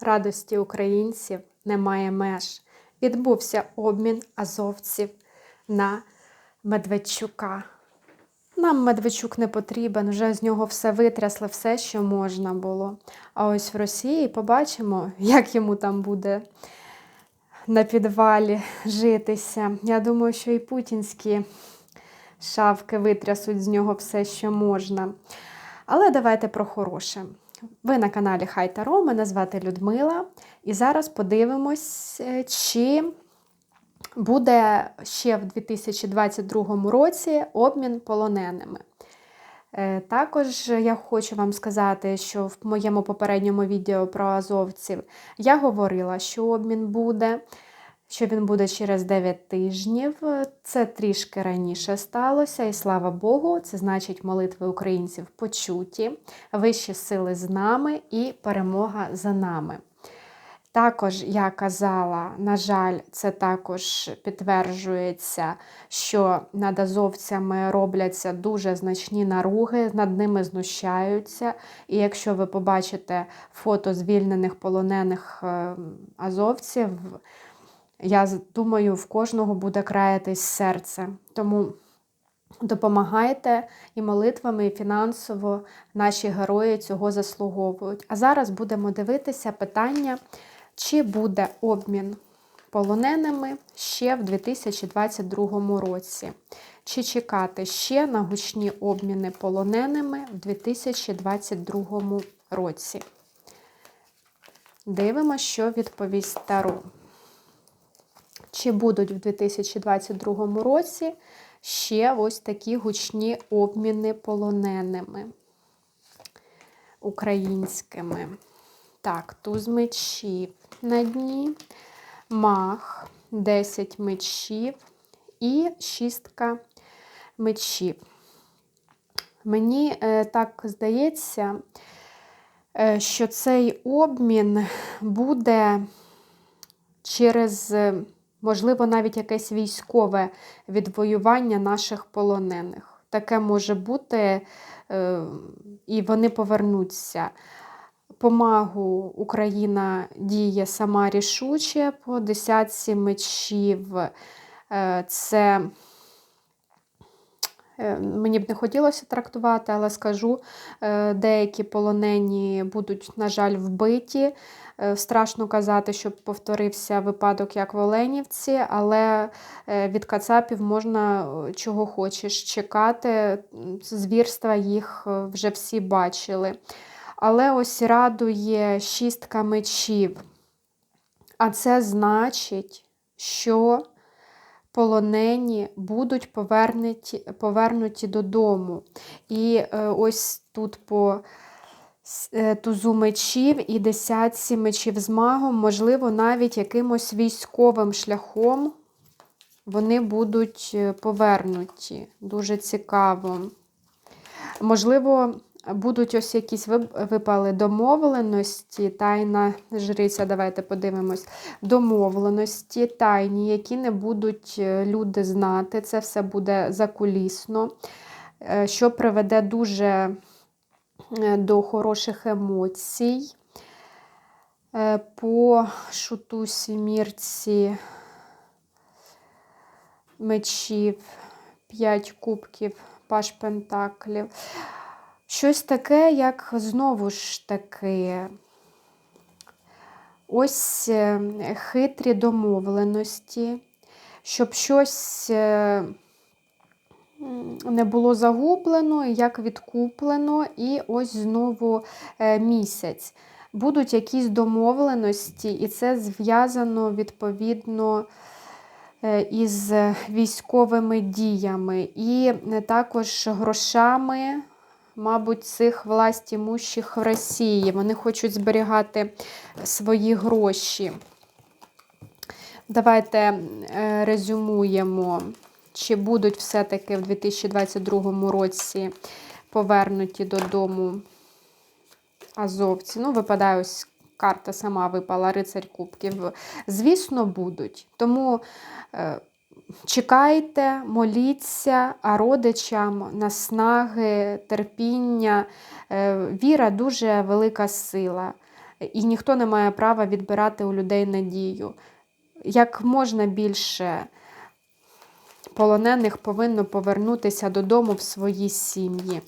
радості українців немає меж. Відбувся обмін азовців на Медведчука. Нам Медведчук не потрібен, вже з нього все витрясли, все, що можна було. А ось в Росії побачимо, як йому там буде на підвалі житися. Я думаю, що і путінські шавки витрясуть з нього все, що можна. Але давайте про хороше. Ви на каналі Хай Таро, мене звати Людмила. І зараз подивимось, е, чи буде ще в 2022 році обмін полоненими. Е, Також я хочу вам сказати, що в моєму попередньому відео про азовців я говорила, що обмін буде, що він буде через 9 тижнів. Це трішки раніше сталося, і слава Богу, це значить молитви українців почуті, вищі сили з нами і перемога за нами. Також я казала, на жаль, це також підтверджується, що над азовцями робляться дуже значні наруги, над ними знущаються. І якщо ви побачите фото звільнених полонених е, азовців, я думаю, в кожного буде краятись серце. Тому допомагайте і молитвами, і фінансово наші герої цього заслуговують. А зараз будемо дивитися питання. Чи буде обмін полоненими ще в 2022 році? Чи чекати ще на гучні обміни полоненими в 2022 році? Дивимося, що відповість Таро. Чи будуть в 2022 році ще ось такі гучні обміни полоненими українськими? Так, туз мечів на дні, мах, 10 мечів і шістка мечів. Мені е, так здається, е, що цей обмін буде через, можливо, навіть якесь військове відвоювання наших полонених. Таке може бути, е, і вони повернуться. Помагу Україна діє сама рішуче по десятці мечів. Е, це мені б не хотілося трактувати, але скажу, е, деякі полонені будуть, на жаль, вбиті. Страшно казати, щоб повторився випадок, як в Оленівці, але від Кацапів можна чого хочеш чекати. Звірства їх вже всі бачили. Але ось радує шістка мечів. А це значить, що полонені будуть повернуті повернуті додому. І е, ось тут по е, тузу мечів і десятці мечів з магом, можливо, навіть якимось військовим шляхом вони будуть е, повернуті. Дуже цікаво. Можливо, Будуть ось якісь випали домовленості, тайна жриця, давайте подивимось, домовленості, тайні, які не будуть е, люди знати. Це все буде закулісно, е, що приведе дуже е, до хороших емоцій. По шуту сімірці мечів, 5 кубків, паш пентаклів. Щось таке, як знову ж таки, ось е, хитрі домовленості, щоб щось е, не було загублено, як відкуплено, і ось знову е, місяць. Будуть якісь домовленості, і це зв'язано відповідно із військовими діями, і також грошами мабуть, цих властімущих в Росії. Вони хочуть зберігати свої гроші. Давайте е, резюмуємо, чи будуть все-таки в 2022 році повернуті додому азовці. Ну, випадає ось карта сама випала, рицарь Кубків. Звісно, будуть. Тому е, Чекайте, моліться, а родичам наснаги, терпіння. Е, віра дуже велика сила. і ніхто не має права відбирати у людей надію. Як можна більше полонених повинно повернутися додому в свої сім'ї.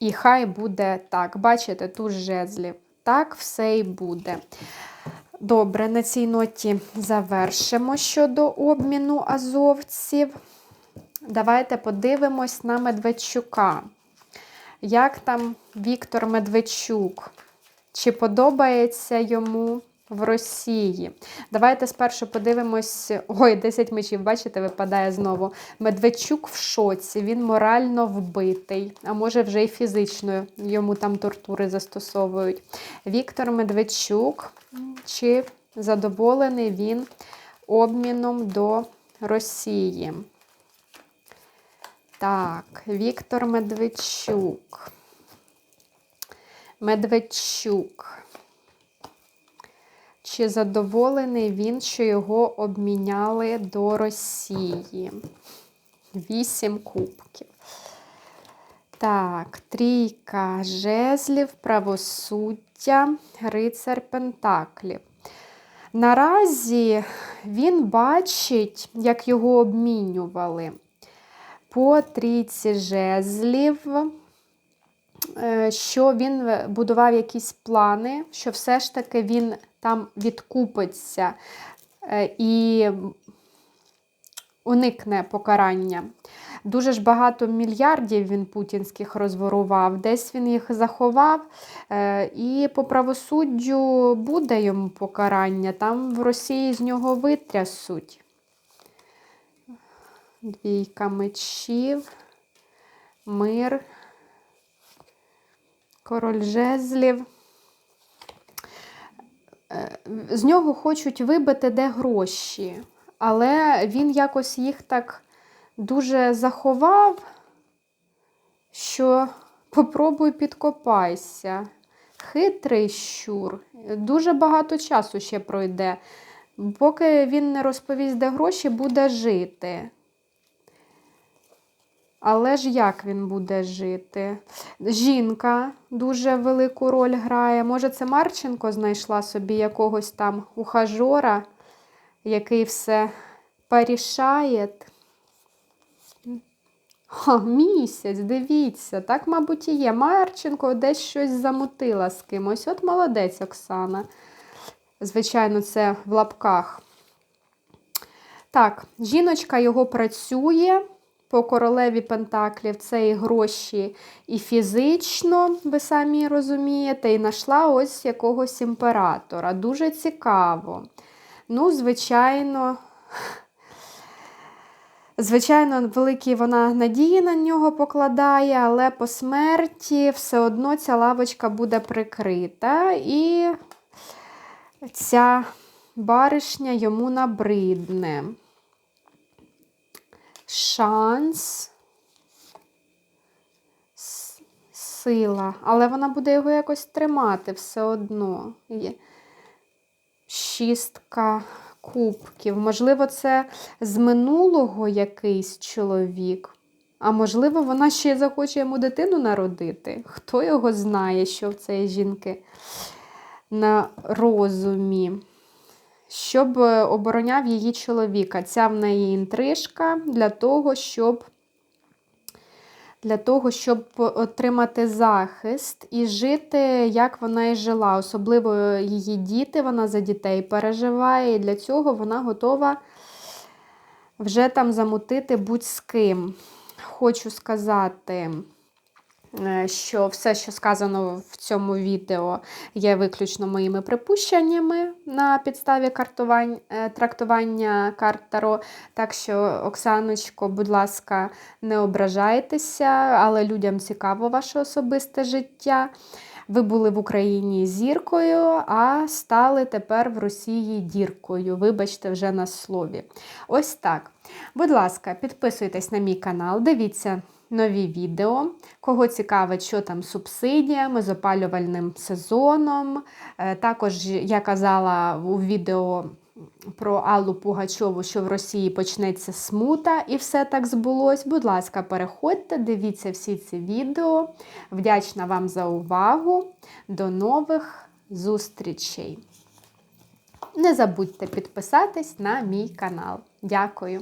І хай буде так. Бачите, тут жезлів. Так все і буде. Добре, на цій ноті завершимо щодо обміну азовців. Давайте подивимось на Медведчука. Як там Віктор Медведчук? Чи подобається йому в Росії? Давайте спершу подивимось. Ой, 10 мечів, бачите, випадає знову. Медведчук в шоці, він морально вбитий, а може вже й фізично йому там тортури застосовують. Віктор Медведчук, чи задоволений він обміном до Росії? Так, Віктор Медведчук. Медведчук. Чи задоволений він, що його обміняли до Росії? Вісім кубків. Так, трійка жезлів, правосуддя, рицар Пентаклів. Наразі він бачить, як його обмінювали по трійці жезлів, е, що він будував якісь плани, що все ж таки він там відкупиться е, і уникне покарання. Дуже ж багато мільярдів він путінських розворував, десь він їх заховав, е, і по правосуддю буде йому покарання. Там в Росії з нього витрясуть. Двійка мечів, мир, король жезлів. З нього хочуть вибити де гроші, але він якось їх так дуже заховав, що попробуй підкопайся. Хитрий щур. Дуже багато часу ще пройде. Поки він не розповість, де гроші, буде жити. Але ж як він буде жити? Жінка дуже велику роль грає. Може, це Марченко знайшла собі якогось там ухажора, який все порішає. Ха, місяць, дивіться, так, мабуть, і є. Марченко десь щось замутила з кимось. От молодець Оксана. Звичайно, це в лапках. Так, жіночка його працює по королеві Пентаклів. Це і гроші, і фізично, ви самі розумієте, і знайшла ось якогось імператора. Дуже цікаво. Ну, звичайно. Звичайно, великі вона надії на нього покладає, але по смерті все одно ця лавочка буде прикрита, і ця баришня йому набридне. Шанс, сила, але вона буде його якось тримати все одно. Є шістка кубків. Можливо, це з минулого якийсь чоловік. А можливо, вона ще захоче йому дитину народити. Хто його знає, що в цієї жінки на розумі. Щоб обороняв її чоловіка. Ця в неї інтрижка для того, щоб для того, щоб отримати захист і жити, як вона і жила. Особливо її діти, вона за дітей переживає, і для цього вона готова вже там замутити будь-з ким. Хочу сказати, е, що все, що сказано в цьому відео, є виключно моїми припущеннями на підставі е, трактування карт Таро. Так що, Оксаночко, будь ласка, не ображайтеся, але людям цікаво ваше особисте життя. Ви були в Україні зіркою, а стали тепер в Росії діркою. Вибачте, вже на слові. Ось так. Будь ласка, підписуйтесь на мій канал, дивіться нові відео. Кого цікавить, що там з субсидіями, з опалювальним сезоном. Е, Також я казала у відео про Аллу Пугачову, що в Росії почнеться смута, і все так збулось. Будь ласка, переходьте, дивіться всі ці відео. Вдячна вам за увагу. До нових зустрічей! Не забудьте підписатись на мій канал. Дякую!